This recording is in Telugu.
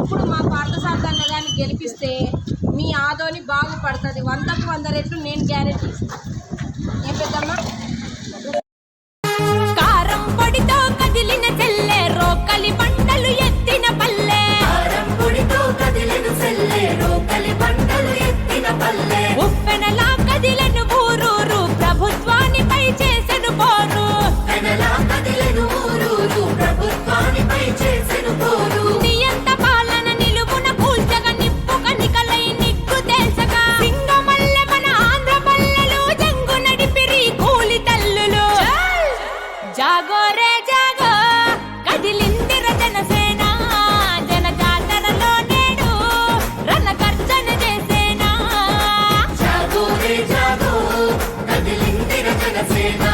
ఇప్పుడు మా పార్థసారథి గారిని గెలిపిస్తే మీ ఆదోని బాగుపడుతుంది. వందకు వంద రెట్లు నేను గ్యారెంటీ ఇస్తాను. జాగోరే జాగో కదిలింది రచన సేన. జన జాతరలో నేడు రన గర్జన చేసేనా. జాగోరే జాగో కదిలింది రచన సేనా.